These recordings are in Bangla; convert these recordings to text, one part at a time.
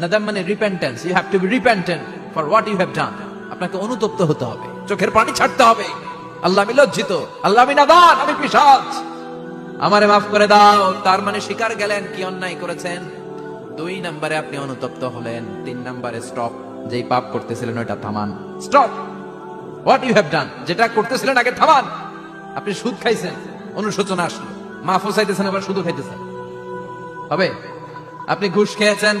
নাদাম মানে repentance you have to be repentant for what you have done আপনাকে অনুতপ্ত হতে হবে। চোখের পানি ছাড়তে হবে। আল্লাহ আমি লজ্জিত। আল্লাহ আমি নাদান, আমি পিশাচ। আমারে মাফ করে দাও। তার মানে স্বীকার গেলেন, কি অন্যায় করেছেন? দুই নম্বরে আপনি অনুতপ্ত হলেন। তিন নম্বরে স্টপ যেই পাপ করতেছিলেন ওইটা থামান। Stop what you have done যেটা করতেছিলেন আগে থামান। আপনি সুদ খাইছেন, অনুশোচনা আসলো। মাফও চাইতেছেন, আবার শুধু খাইতেছেন। হবে? আপনি ঘুষ খেয়েছেন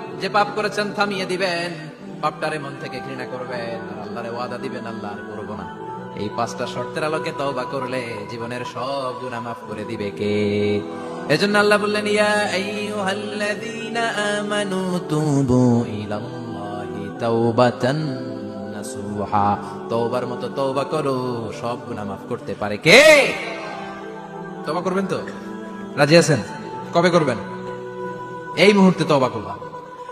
যে পাপ করেছেন থামিয়ে দিবেন। পাপটারে মন থেকে ঘৃণা করবেন। আর আল্লাহরে ওয়াদা দিবেন আল্লাহ আর করব না। এই পাঁচটা শর্তের আলোকে তওবা করলে জীবনের সব গুনাহ মাফ করে দিবে কে? এজন্য আল্লাহ বললেন, ইয়া আইয়ুহাল্লাযীনা আমানু তুবু ইলাল্লাহি তাওবাতান নাসুহা। তওবার মতো তওবা করো, সব গুনাহ মাফ করতে পারে কে? তওবা করবেন তো? রাজি আছেন? কবে করবেন? এই মুহূর্তে তওবা করলাম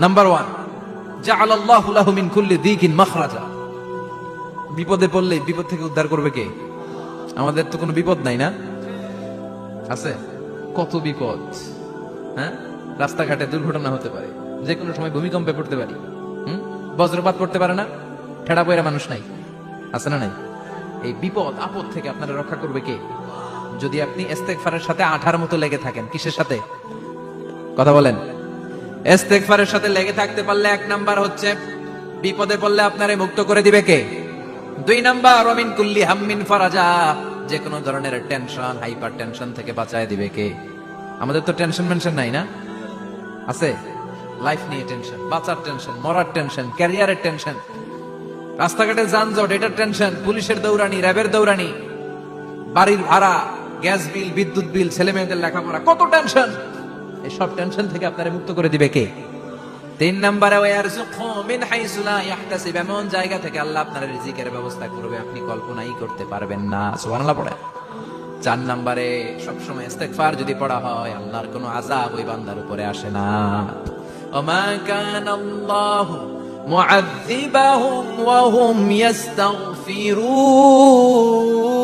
নাম্বার ওয়ান জাআলাল্লাহু লাহু মিন কুল্লি দিকিন মাখরাজা। বিপদে পড়লে বিপদ থেকে উদ্ধার করবে কে? আমাদের তো কোনো বিপদ নাই না? আছে? কত বিপদ? হ্যাঁ? রাস্তাঘাটে দুর্ঘটনা হতে পারে। যে কোনো সময় ভূমিকম্পে পড়তে পারি। হুম? বজ্রপাত পড়তে পারে না? ঠেড়া পয়রা মানুষ নাই? আছে না নাই? এই বিপদ, আপদ থেকে আপনারা রক্ষা করবে কে? যদি আপনি ইস্তেগফারের সাথে আঠার মতো লেগে থাকেন, কিসের সাথে? কথা বলেন। ইস্তেগফারের সাথে লেগে থাকতে পারলে এক নাম্বার হচ্ছে, বিপদে পড়লে আপনারে মুক্ত করে দিবে কে? দুই নাম্বার অমিন কুল্লি হাম্মিন ফারাজা যে কোনো ধরনের টেনশন, হাইপার টেনশন থেকে বাঁচায় দিবে কে? আমাদের তো টেনশন মেনশন নাই না? আছে? লাইফ নিয়ে টেনশন, বাঁচার টেনশন, মরার টেনশন, ক্যারিয়ারের টেনশন, রাস্তাঘাটে যানজট, এটার টেনশন, পুলিশের দৌড়ানি, র্যাবের দৌড়ানি, বাড়ির ভাড়া, গ্যাস বিল, বিদ্যুৎ বিল ছেলে মেয়েদের লেখাপড়া, কত টেনশন? এই সব টেনশন থেকে আপনারে মুক্ত করে দিবে কে? তিন নম্বরে মিন এমন জায়গা থেকে আল্লাহ আপনার রিজিকের ব্যবস্থা করবে, আপনি কল্পনাই করতে পারবেন না। সুবহানাল্লাহ পড়ে চার নম্বরে, সবসময় ইস্তেগফার যদি পড়া হয়, আল্লাহর কোনো আযাব ওই বান্দার উপরে আসে না। আল্লাহ মুআযিবাহুম ওয়া হুম ইস্তাগফিরুন